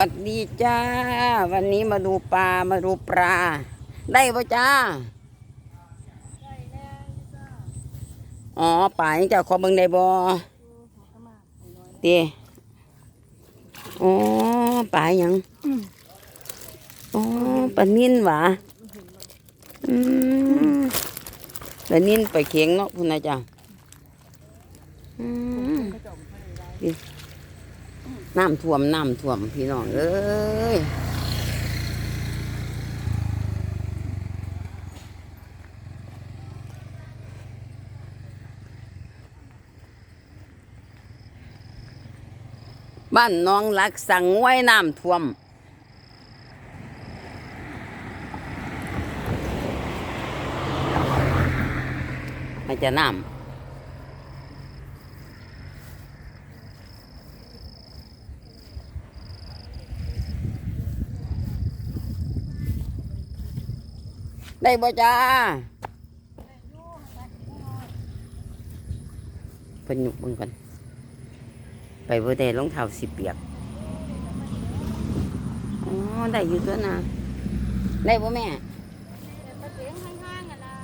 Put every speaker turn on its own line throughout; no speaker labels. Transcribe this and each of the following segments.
สวัสดีจ้า วันนี้มาดูปลามาดูปลา ได้ปะจ้าอ๋อปลายังจะขอเบิ่งได้บ่เตีอ๋อปลาหยังอ๋อปลานิ่นหวะอืมปลานิ่นปลาเข็งเนาะพุ่นนะจ้าอืมดิ น้ำท่วมน้ำท่วมพี่น้องเอ้ยบ้านน้องรักสั่งไว้น้ำท่วมมันจะน้ำ ได้บ่จ้าเพิ่นหยุกเบิ่งกันไปบ่ได้รองเท้าสิเปียกอ๋อได้อยู่ตัวน่ะได้บ่แม่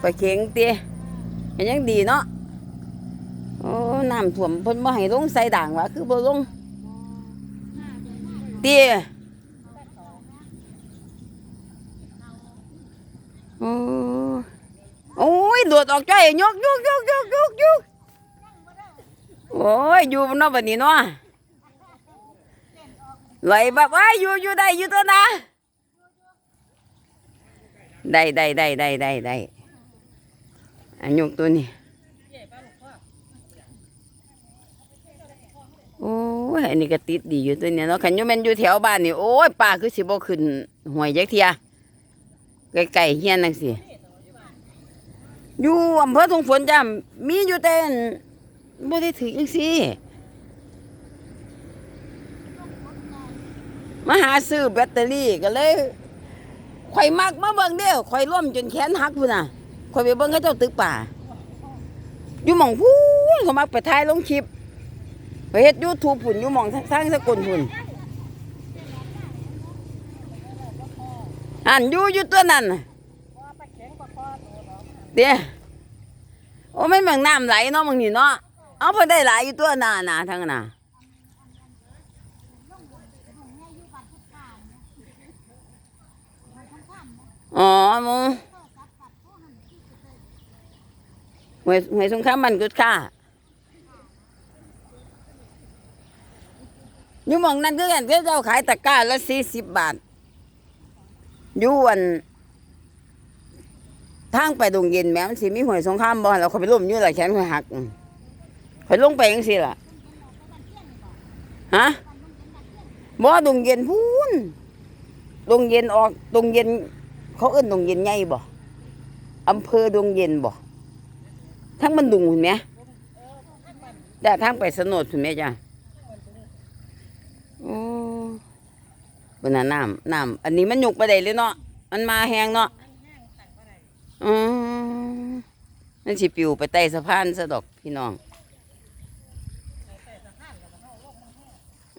ไปเข็งเตี้ยมันยังดีเนาะโอ้น้ำท่วมเพิ่นบ่ให้ลงใส่ด่างวะคือบ่ลงเตี้ย โอ้โอ้ยโดดออกใจยกยกยกยกยกยกโอ้ยอยู่บนนอกบัดนี้เนาะไหลแบบว่าอยู่อยู่ได้อยู่ตัวนะได้ได้ได้ได้ได้ได้อันยกตัวนี้โอ้ยอันนี้ก็ติดดีอยู่ตัวเนี้ยเนาะขันยูแมนอยู่แถวบ้านนี่โอ้ยป้าคือสิบ่ขึ้นหวยยักเทีย ไก่ๆเฮียนนังสิอยู่อำเภอทุ่งฝนจ้ามีอยู่แต่บ่ได้ถือจังซี่มาหาซื้อแบตเตอรี่ก็เลยข่อยมักมาเบิ่งเด้อข่อยร่วมจนแขนหักพุ่นน่ะข่อยไปเบิ่งเขาเจ้าตึกป่า อยู่หม่องพูนเขามักไปถ่ายลงคลิปไปเฮ็ด YouTube พุ่นอยู่หม่องทางสกลพุ่น อันอยู่อยู่ตัวนั้นน่ะเด้โอ้ไม่เมืองน้ำไหลเนาะมึงนี่เนาะเอาพิ่นได้หลายอยู่ตัวน่ะน่ะทั้งนั้นน่ะอ๋อหมูหวยหวยสงครามมันกุดค่าอยู่มองนั้นคือกันก็เจ้าขายตะกร้าละสี่สิบบาท อยู่อันทางไปดงเย็นแม้มันสิมีหวยสงครามบ่เราเขาไปร่มอยู่หลายแขนหวยหักข่อยลงไปยังสิล่ะฮะบ่ดงเย็นพูนดงเย็นออกดงเย็น เขาเอิ้นดงเย็นใหญ่บ่อำเภอดงเย็นบ่ทั้งมันดุงเห็นไหมแต่ทางไปสนดเห็นไหมจ้ะโอ้ บนน่ะน้ำน้ำอันนี้มันหยุกไปได้เลยเนาะมันมาแหงเนาะอืมมันสิปิวไปใต้สะพานซะดอกพี่น้อง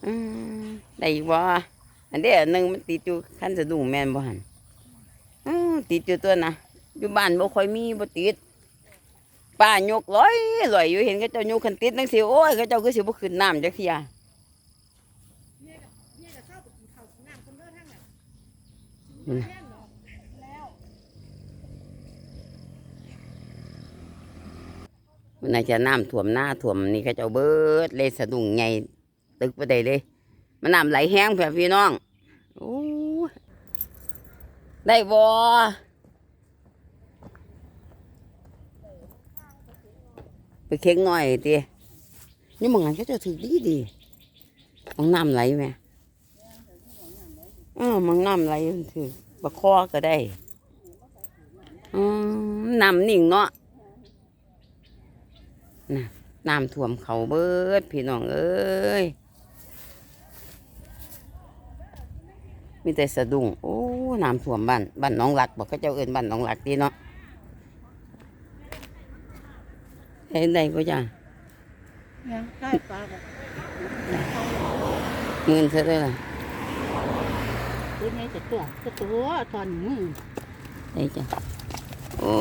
อืมได้อีกบ่อันเดียวหนึ่งมันติดอยู่ขั้นสะดุ้งแม่นบ่หันอืมติดอยู่ตัวนะอยู่บ้านบ่ค่อยมีบ่ติดป้ายกร้อยลอยอยู่เห็นเขาเจ้ายกคันติดนังสิโอ้ยเขาเจ้าคือสิบ่ขึ้นน้ำจักเทีย มันน่าจะน้ำท่วมหน้าท่วมนี่เขาเจ้าเบิดเลยสะดุ้งใหญ่ตึกไปได้เลย มันน้ำไหลแห้งเพื่พี่น้องอได้บ่ไปเค้งหน่อยตีนี่มึงอันก็จะถือดีดีมังน้ำไหลไหม อือมังน้ำไหลถือบักคอก็ได้อืมน้ำนิ่งเนาะน่ะน้ำท่วมเขาเบิด พี่น้องเอ้ย มีแต่สะดุ้งโอ้น้ำท่วมบ้านบ้านหน้องหลักบอกเขาเจ้าเอินบ้านหน้องหลักดีเนาะเห็นได้ปะจ้ะ
ยังใกล้ปลากับ
เงินเท่าไหรล่ะ
ตัวใหญ่จะตัวก็ตัวตอนนี้
ได้จ้ะโอ้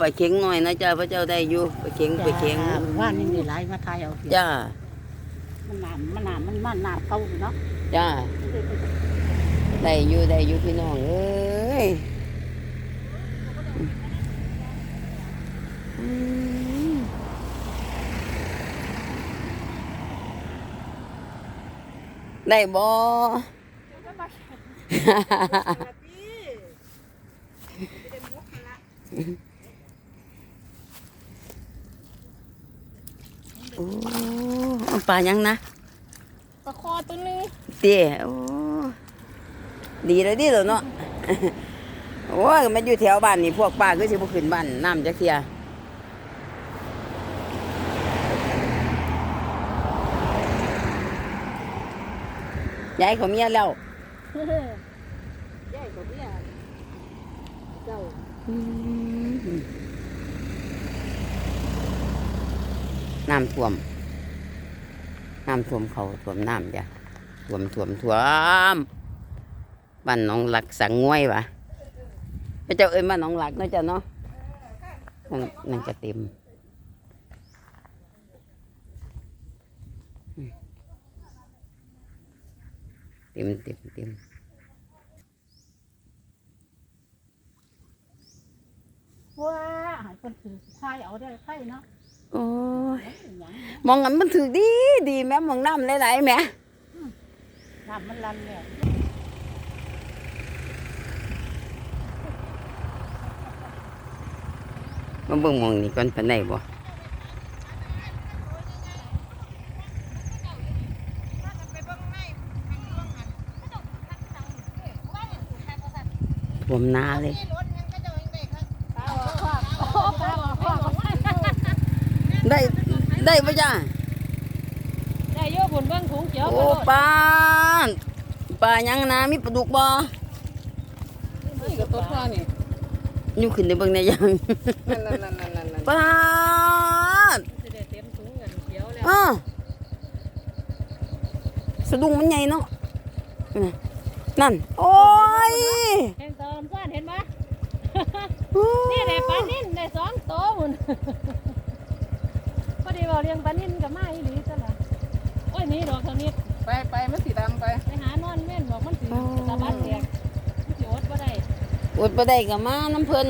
ปลาเข็งหน่อยนะจ้าพระเจ้าได้อยู่ปลาเข็งปลาเข็ง
ว่านี่มีหลายมาทายเอาเถอะ
จ้า
มันน้ำมันน้ำมันมันน้ำเก่าอยู่เนาะ
จ้าได้อยู่ได้อยู่พี่น้องเอ้ยอืมได้บ่ โอ้เอาปลายังนะ
ปลาคอตัวนึง
เตี้ยโอ้ดีเลยดิเหรอเนาะโอ้ยมันอยู่แถวบ้านนี่พวกป้าก็สิบ่ขึ้นบ้านน้ำจักเทียยายเขาเมียแล้ว
ใหญ่กว่าเนี่ยเจ้า
น้ำท่วม น้ำท่วมเขาท่วมน้ำจ้ะท่วมท่วมท่วมบ้านน้องหลักสังงวยวะพระเจ้าเอ้ยบ้านน้องหลักนาะจ้าเนาะนั่นนั่นก็เต็มเต็มเต็มเต็ม
ว้าใหายคนถือทายเอาได้ไข่เนาะ
โอ้ย
เอ้ยหยัง
มองกันมันถือดีดีแม่มองน้ำไหลๆแม่
น้ำมันลันแล้ว
มาเบิ่งหมองนี่ก่อนปานใดบ่ท่วมนาเลย
ปลาออกคอกโอ้ปลาออกคอก
ได้ได้ปะจ้า
ได้เยอะบุญเบิ้งถุงเขียว
โอ้ปลาปลายังนะมีปลาดุกบ่
นี่ก็ตัวพ่อนี่
อยู่ขึ้นได้เบิ่งได้ยัง
นั่นนั่นนั่นนั่นนั่น
ปลา
จะได้เต็มถุงกันเขียวแล้ว
อ้าสะดุ้งมันใหญ่เนาะนั่น โอ้ย
เห็นตอมซ่านเห็นไหมนี่ได้ปลานิ่นได้สองตัวบุญพ อดีบอกเลี้ยงปลานิ่นกับมาอีหลีจ้ะล่ะโอ้ยหนี่ดอกเท่านี้
ไปไปมันสีดำไป
ไปหานอนแม่นบอกมันสิสะบัดแตกมันสิอดบ่ได้
อดบ่ได้ก็มาน้ำเพิ่น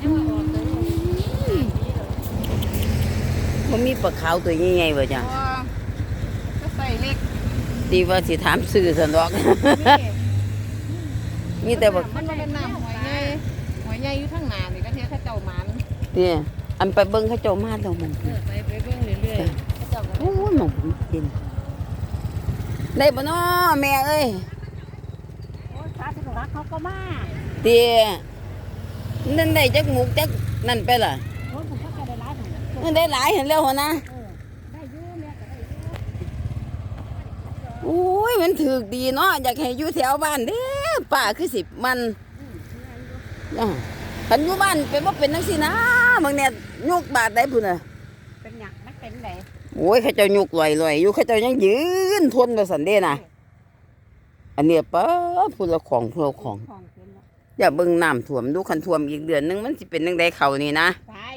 ยังมาออกเลยนี่เลย
บ่มีปลาขาวตัวใหญ่ๆบ่จ้ะ
พอก็ใส่เล็ก
ดีว่าสิถามซื้อซั่นดอก มีแต่บัก
มันบ่เป็นน้ำหอยใหญ่หอยใหญ่อยู่ข้างหน้านี่ก็เทียข้าเจ้าหมัน
เนี่ย อันไปเบิ่งเขาเจ้ามาแล้วมัน
เออไปไปเบิ่งเรื่อยๆเขาเจ้าก็
โอ้ยหมองผมกินได้บ่น้อแม่เอ้ย
โอ้ยสาธุรักเขาก็มา
เตี้ยนั่นได้จักหมูกจักนั่นไปล่ะ
โอ้ยผมก็จะได้ร้ายผม
มันได้หลายเห็นแล้วหัวนะ
เออได้อยู่แม่ก็ได้อยู่
โอ้ยมันถือกดีเนาะอยากให้อยู่แถวบ้านเด้อป้าคือสิบมันอ่าคันอยู่บ้านเป็นว่าเป็นจังซี่นะ บางเนี่ยยุกบาทได้พุ่นน่ะ
เป็นหยังมันเป็นไหน
โอ้ยเขาเจ้ายุกลอยๆอยู่เขาเจ้ายังยืนทนว่าซั่นเด้น่ะอันเนี้ยป้าพุ่นละของพุ่นละของ
ของเป็นเนาะ
อย่าเบิ่งน้ำท่วมดูคันท่วมอีกเดือนหนึงมันสิเป็นจังไดเขานี่นะ
ตาย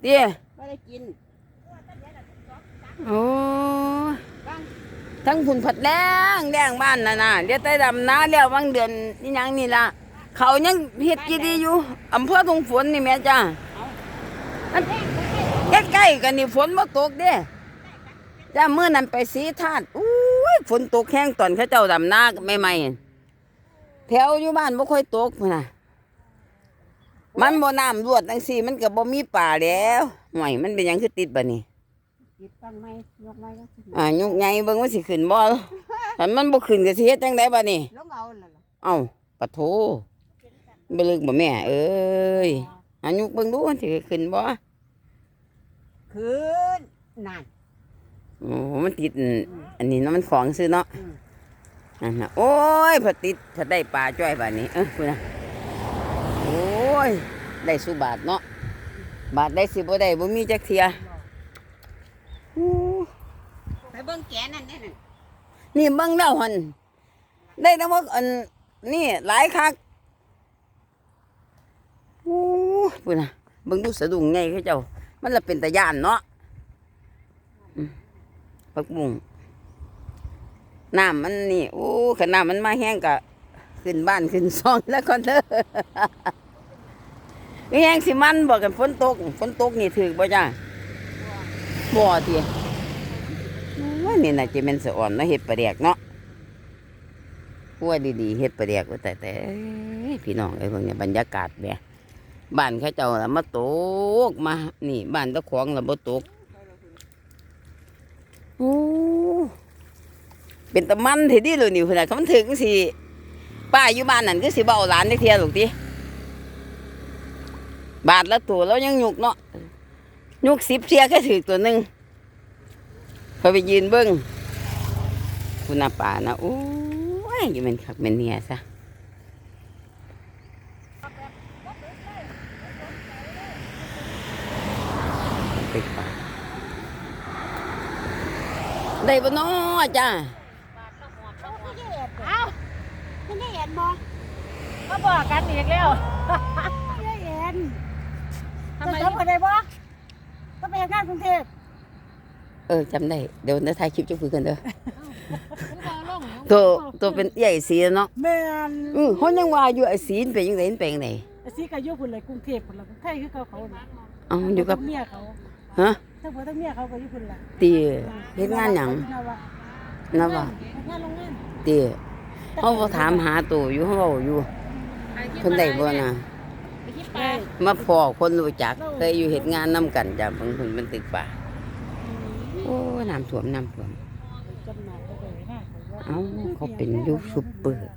เตี้ย
ไม่ได้กิน
โอ้ยทั้งผุนผัดแดงแดงบ้านน่ะนะเดี๋ยวใต้ดำนาแล้วบางเดือนนี่ยังนี่ละเขายังเฮ็ดกี่ดีอยู่อำเภอทงฝนนี่แม่จ้า อันใกล้ๆกันนี่ฝนบ่ตกเด้จ้ามื้อนั้นไปสีธาตุอุ้ยฝนตกแห้งตอนเขาเจ้าดำนาใหม่ๆแถวอยู่บ้านบ่ค่อยตกพุ่นน่ะมันบ่น้ำรวดจังซี่ มันก็บ่มีป่าแล้วห่วยมันเป็นหยังคือติดบัดนี้
กินตั้งไม้ยกไม้ก็สิ
อ่ายกใหญ่เบิ่งว่าสิขึ้นบ่ถ้ามันบ่ขึ้นก็สิเฮ็ดจังไดบัดนี้
ลงเอาล่ะล่ะ
เอ้าปะโถบ่ลึกบ่แม่ เอ้ย หายกเบิ่งดูมันสิขึ้นบ่
คืนนั่น
โอ้มันติดอันอันนี้เนาะมันของซื้อเนาะ
อืม
นั่นน่ะโอ้ยพอติดถ้าได้ปลาจ้อยบัดนี้เออพุ่นน่ะโอ้ยได้สุบาทเนาะบาทได้สิบ่ได้บ่มีจักเที่ยโอ้
ไปเบิ่งแกนั่นแน่นั่น
นี่เบิ่งแล้วหั่นได้ทั้งหมดอันนี่หลายคักโอ้ ปุ่นะเบิ่งดูสะดุ้งไงเขาเจ้า มันละเป็นตะย่านเนาะผักบุ้งน้ำมันนี่โอ้ขนาดมันมาแห้งกะขึ้นบ้านขึ้นซองแล้วก็เด้อแห้งสิมันบอกกันฝนตกฝนตกนี่ถือบ่จ้าบ่ทีว่านี่น่ะจะเป็นสะอ่อนเนาะเห็ดปลาแดกเนาะพัวดีๆเห็ดปลาแดกว่าแต่แต่พี่น้องไอ้พวกเนี้ยบรรยากาศแบบ บ้านเขาเจ้าละมาตกมา นี่บ้านตะขวางละบ่ตกโอ้เป็นตะมันทีดีเลยนี่ขนาดเขามันถึงสิป้าอยู่บ้านนั่นก็สิเบาหลานได้เทียลูกติบาทละตัวแล้วยังยุกเนาะยุกสิบเทียก็ถือตัวหนึ่งพอไปยืนเบิ้งคุณอาป่านะโอ้ยยังเป็นคักเป็นเนี่ยซะ ไปป่าได้บ่น้อจ้า
เอ้า
ไม่ได้เห็นบ่
ก็บอกกันอีกแล้ว
ไม่ได้เห็น
ทำไม
จะจำกันได้บ่ก็ไปทำงานกรุงเทพ
เออจำได้ เดี๋ยวจะถ่ายคลิปจะคุยกันเด้อ
เอาลง
ตัวตัวเป็นใหญ่สีเนาะ
แม่น
อือเขายังว่าอยู่ไอ้สีนเป็นยังไงเป็นยังไง
ไอ้สิก็อยู่พุ่นเลยกรุงเทพพุ่นล่ะไทยคือเขาเขาน่ะ
เอาอยู่กับ
เมียเขา
ฮะ
ทั้งผัวทั้งเมียเขาก็อยู่พุ่นล่ะ
ตีเฮ็ดงานหยังนะว่า
เฮ็ดงานโรงงาน
ตีเขาบ่ถามหาตัวอยู่เขาเว้าอยู่เพิ่นได้บ่น่ะ
ไปที่ปลา
มาพอคนรู้จักเคยอยู่เฮ็ดงานนํกันจ้ะบางคนเป็นตึกป่าโอ้ยน้ำท่วมน้ำท่วม
จำหน่ายก็ได้นะ
เอ้าเขาเป็นยูทูบเบอร์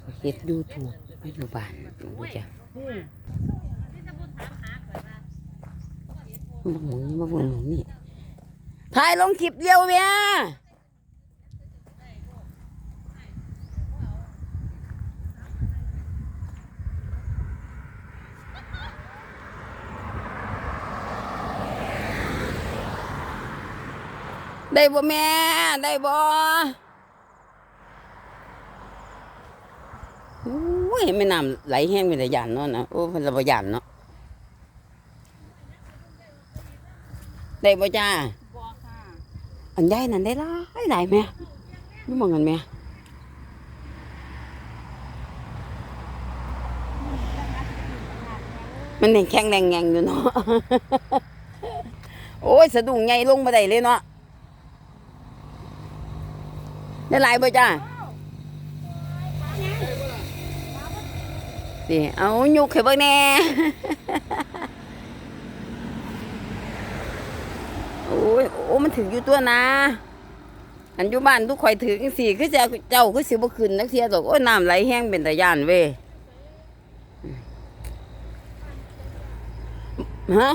เขาเฮ็ด YouTube ไม่อยู่บ้านรู้จัก
นี่
มาหมุนมาหมุนนี่ถ่ายลงคลิปเดียวเมียได้บ่แม่ ได้บ่โอ้ยไม่น้ำไหลแห้งเป็นระยานเนาะนะโอ้เป็นระยานเนาะ ได้บ่จ้า
บ่ค่ะ
อันใหญ่นั่นได้หลายหลายแม่นี่มองกันแม่มันยังแข็งแรงแงงอยู่เนาะโอ้ยสะดุ้งใหญ่ลงมาได้เลยเนาะได้หลายบ่จ้าสิเอายุกให้เบิ่งแหน่ โอ้ย โอ้ มันถึงอยู่ตัวนะอันอยู่บ้านทุกข่อยถึงสี่คือจ้าเจ้าคือสิบขึ้นนักเทียดอกโอ้ยน้ำไหลแห้งเป็นตะยานเว้ยฮะ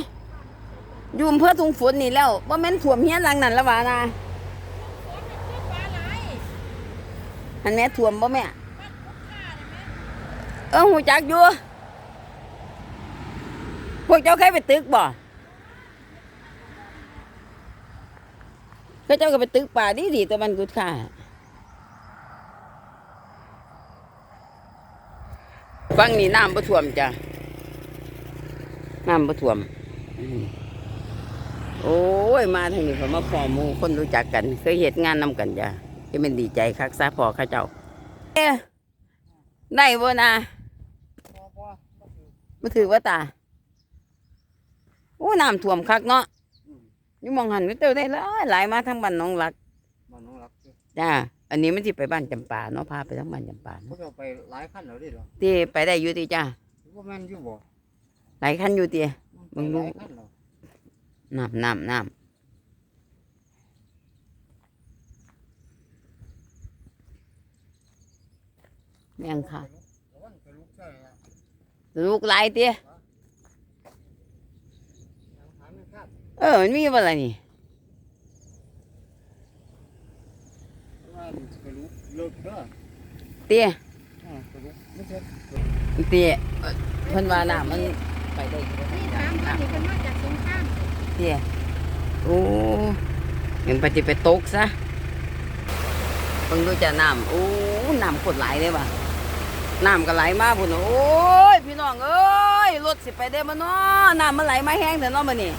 ยู่อำเพื่อทุงฝนนี่แล้วว่าแม่นท่วมเฮี้ยนลังนั้นละวานะอันแม่ท่วมบ่แม่ เออหูจักอยู่พวกเจ้าเคยไปตึกบ่ ก็เจ้าก็ไปตึกป่าดีดีตัวมันกุดค่าฟังนี่น้ำบ่ท่วมจ้ะน้ำบ่ท่วม โอ้ย มาทางนี้ผมมาพอมูคนรู้จักกัน เคยเหตุงานนำกันจ้ะจะเป็นดีใจคักซะพอข้าเจ้าเอ๊ได้บ่นะมาถือว่าตาโอ้น้ำท่วมคักเนาะ อยู่หมองหันก็เจอได้หลายหลายมาทั้งบ้านหน้องหลัก
บ้านน้องรักเด้อ
จ้าอันนี้มันที่ไปบ้านจำปาเนาะพาไปทั้งบ้านจำปา
เขา
เนาะ
จะเอาไปหลายขั้นแล้วดิเหรอ
ที่ไปได้อยู่ที่จ้า
ว่าแม่นอยู่บ่
หลายคันอยู่ที่มึงรู้
ไปหลายขั้นแล้ว
น้ำน้ำน้ำแม่งค่ะ
แต่ว่าจะลุกใช่ละ
ลูกหลายเตี้ย
หาไม่คาด
เออ มันมีบ่อะไรนี่
เตี้
ยเตี้ยเพิ่นว่าน้ำมันไปได้อยู่
นี่ถามว่านี่เพิ่นมาจากสงคราม
เตี้ยโอ้ยังไปจิไปตกซะเพิ่งดูจะน้ำโอ้น้ำขดไหลเลยว่ะน้ำก็ไหลมาพุ่นโอ้ยพี่น้องเอ้ยรถสิไปได้บ่เนาะน้ำมันไหลมาแห้งแต่เนาะมื้อนี้นี่